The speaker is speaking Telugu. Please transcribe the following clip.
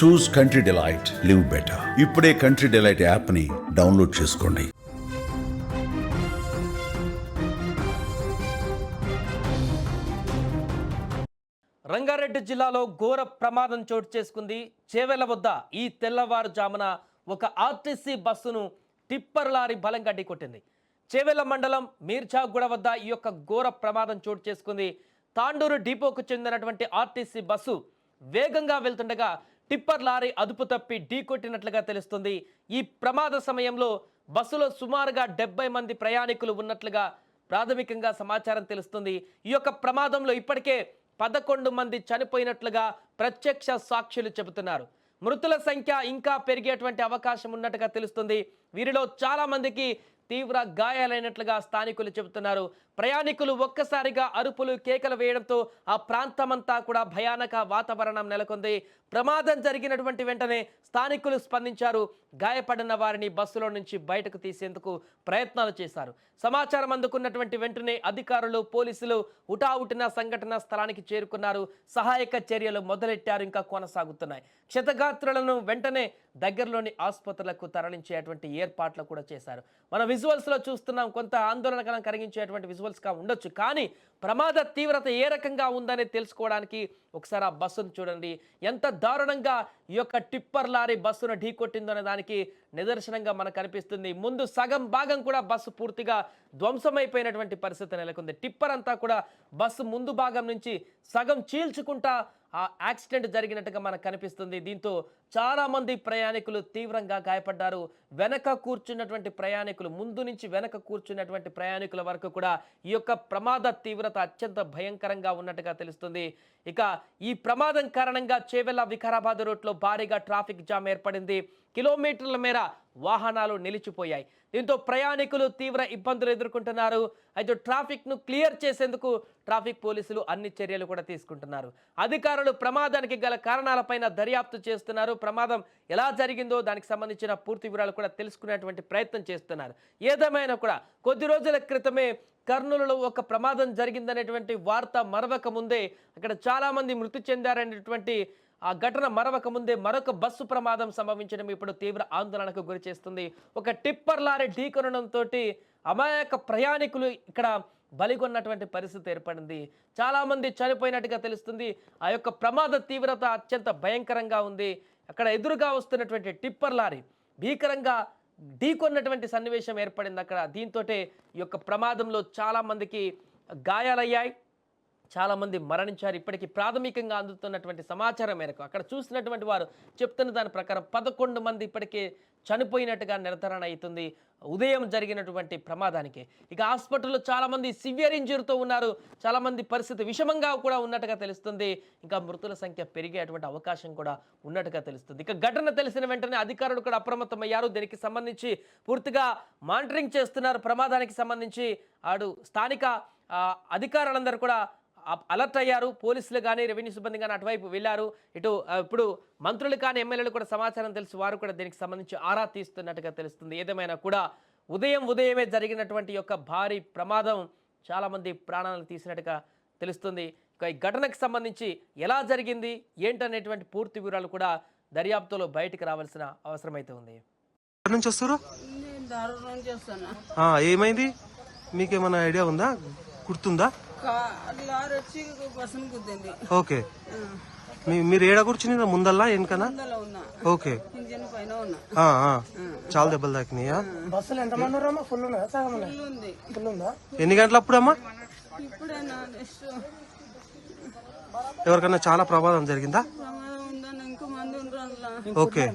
Choose country delight live better ఇప్పుడే కంట్రీ డిలైట్ యాప్ని డౌన్లోడ్ చేసుకోండి. రంగారెడ్డి జిల్లాలో ఘోర ప్రమాదం చోటు చేసుకుంది. చేవెల వద్ద ఈ తెల్లవారుజామున ఒక ఆర్టీసీ బస్సును టిప్పర్ లారీ బలంగా ఢీకొట్టింది. చేవెల మండలం మీర్జాగూడ వద్ద ఈ యొక్క ఘోర ప్రమాదం చోటు చేసుకుంది. తాండూరు డిపోకు చెందినటువంటి ఆర్టీసీ బస్సు వేగంగా వెళ్తుండగా టిప్పర్ లారీ అదుపు తప్పి ఢీకొట్టినట్లుగా తెలుస్తుంది. ఈ ప్రమాద సమయంలో బస్సులో సుమారుగా డెబ్బై మంది ప్రయాణికులు ఉన్నట్లుగా ప్రాథమికంగా సమాచారం తెలుస్తుంది. ఈ యొక్క ప్రమాదంలో ఇప్పటికే పదకొండు మంది చనిపోయినట్లుగా ప్రత్యక్ష సాక్షులు చెబుతున్నారు. మృతుల సంఖ్య ఇంకా పెరిగేటువంటి అవకాశం ఉన్నట్టుగా తెలుస్తుంది. వీరిలో చాలామందికి తీవ్ర గాయాలైనట్లుగా స్థానికులు చెబుతున్నారు. ప్రయాణికులు ఒక్కసారిగా అరుపులు కేకలు వేయడంతో ఆ ప్రాంతమంతా కూడా భయానక వాతావరణం నెలకొంది. ప్రమాదం జరిగినటువంటి వెంటనే స్థానికులు స్పందించారు. గాయపడిన వారిని బస్సులో నుంచి బయటకు తీసేందుకు ప్రయత్నాలు చేశారు. సమాచారం అందుకున్నటువంటి వెంటనే అధికారులు పోలీసులు ఉటావుటిన సంఘటన స్థలానికి చేరుకున్నారు. సహాయక చర్యలు మొదలెట్టారు ఇంకా కొనసాగుతున్నాయి. క్షతగాత్రులను వెంటనే దగ్గరలోని ఆసుపత్రులకు తరలించేటువంటి ఏర్పాట్లు కూడా చేశారు. మన విజువల్స్లో చూస్తున్నాం కొంత ఆందోళనకరం కలిగించేటువంటి విజువల్స్గా ఉండొచ్చు. కానీ ప్రమాద తీవ్రత ఏ రకంగా ఉందని తెలుసుకోవడానికి ఒకసారి ఆ బస్సును చూడండి. ఎంత దారుణంగా ఈ యొక్క టిప్పర్ లారీ బస్సును ఢీకొట్టిందో అనే దానికి నిదర్శనంగా మనకు కనిపిస్తుంది ముందు సగం భాగం కూడా బస్సు పూర్తిగా ధ్వంసమైపోయినటువంటి పరిస్థితి నెలకొంది. టిప్పర్ అంతా కూడా బస్సు ముందు భాగం నుంచి సగం చీల్చుకుంటా ఆ యాక్సిడెంట్ జరిగినట్టుగా మనకు కనిపిస్తుంది దీంతో చాలామంది ప్రయాణికులు తీవ్రంగా గాయపడ్డారు. వెనక కూర్చున్నటువంటి ప్రయాణికులు ముందు నుంచి వెనక కూర్చున్నటువంటి ప్రయాణికుల వరకు కూడా ఈ యొక్క ప్రమాద తీవ్రత అత్యంత భయంకరంగా ఉన్నట్టుగా తెలుస్తుంది. ఇక ఈ ప్రమాదం కారణంగా చేవెల్ల వికారాబాద్ రోడ్లో భారీగా ట్రాఫిక్ జామ్ ఏర్పడింది. కిలోమీటర్ల మేర వాహనాలు నిలిచిపోయాయి. దీంతో ప్రయాణికులు తీవ్ర ఇబ్బందులు ఎదుర్కొంటున్నారు. అయితే ట్రాఫిక్ను క్లియర్ చేసేందుకు ట్రాఫిక్ పోలీసులు అన్ని చర్యలు కూడా తీసుకుంటున్నారు. అధికారులు ప్రమాదానికి గల కారణాలపైన దర్యాప్తు చేస్తున్నారు. ప్రమాదం ఎలా జరిగిందో దానికి సంబంధించిన పూర్తి వివరాలు కూడా తెలుసుకునేటువంటి ప్రయత్నం చేస్తున్నారు. ఏదేమైనా కూడా కొద్ది రోజుల క్రితమే కర్నూలులో ఒక ప్రమాదం జరిగిందనేటువంటి వార్త మరవక ముందే అక్కడ చాలామంది మృతి చెందారనేటువంటి ఆ ఘటన మరవక ముందే మరొక బస్సు ప్రమాదం సంభవించడం ఇప్పుడు తీవ్ర ఆందోళనకు గురి చేస్తుంది. ఒక టిప్పర్ లారీ ఢీకొనడంతో అమాయక ప్రయాణికులు ఇక్కడ బలిగొన్నటువంటి పరిస్థితి ఏర్పడింది. చాలామంది చనిపోయినట్టుగా తెలుస్తుంది. ఆ యొక్క ప్రమాద తీవ్రత అత్యంత భయంకరంగా ఉంది. అక్కడ ఎదురుగా వస్తున్నటువంటి టిప్పర్ లారీ భీకరంగా ఢీకొన్నటువంటి సన్నివేశం ఏర్పడింది అక్కడ. దీంతో ఈ యొక్క ప్రమాదంలో చాలామందికి గాయాలయ్యాయి. చాలామంది మరణించారు. ఇప్పటికీ ప్రాథమికంగా అందుతున్నటువంటి సమాచారం మేరకు అక్కడ చూసినటువంటి వారు చెప్తున్న దాని ప్రకారం పదకొండు మంది ఇప్పటికే చనిపోయినట్టుగా నిర్ధారణ అవుతుంది. ఉదయం జరిగినటువంటి ప్రమాదానికి. ఇక హాస్పిటల్లో చాలామంది సివియర్ ఇంజురీతో ఉన్నారు. చాలామంది పరిస్థితి విషమంగా కూడా ఉన్నట్టుగా తెలుస్తుంది. ఇంకా మృతుల సంఖ్య పెరిగేటువంటి అవకాశం కూడా ఉన్నట్టుగా తెలుస్తుంది. ఇక ఘటన తెలిసిన వెంటనే అధికారులు కూడా అప్రమత్తమయ్యారు. దీనికి సంబంధించి పూర్తిగా మానిటరింగ్ చేస్తున్నారు. ప్రమాదానికి సంబంధించి ఆడు స్థానిక అధికారులందరూ కూడా అలర్ట్ అయ్యారు. పోలీసులు కానీ రెవెన్యూ సిబ్బంది కానీ అటువైపు వెళ్ళారు. ఇటు ఇప్పుడు మంత్రులు కానీ ఎమ్మెల్యేలు కూడా సమాచారం తెలిసి వారు కూడా దీనికి సంబంధించి ఆరా తీస్తున్నట్టుగా తెలుస్తుంది. ఏదేమైనా కూడా ఉదయం ఉదయమే జరిగినటువంటి యొక్క భారీ ప్రమాదం చాలామంది ప్రాణాలను తీసినట్టుగా తెలుస్తుంది. ఇక ఈ ఘటనకు సంబంధించి ఎలా జరిగింది ఏంటనేటువంటి పూర్తి వివరాలు కూడా దర్యాప్తులో బయటికి రావాల్సిన అవసరం అయితే ఉంది. ఎక్కడి నుంచి వస్తారు నేను దారుణం చేస్తాను ఆ, ఏమైంది? మీకేమైనా ఐడియా ఉందా? గుర్తుందా? వచ్చి బస్సును ఓకే. మీ- మీరు ఏడ కూర్చుని ముందల్లా వెనకనా? ఓకే. ఇంజన్ పైన ఉన్నా. ఆ, ఆ. చాలా దెబ్బలు తాకినాయా? బస్సులు ఎంతమంది ఉన్నారమ్మా ఫుల్ ఉన్నదా? సగం ఉన్నదా? ఫుల్ ఉంది ఫుల్ ఉందా? ఎన్ని గంటలప్పుడు అమ్మా ఇప్పుడైనా? నెక్స్ట్. ఎవరికన్నా చాలా ప్రమాదం జరిగిందా? ప్రమాదం ఉందని ఇంకో మంది ఉండరు అందులో ఓకే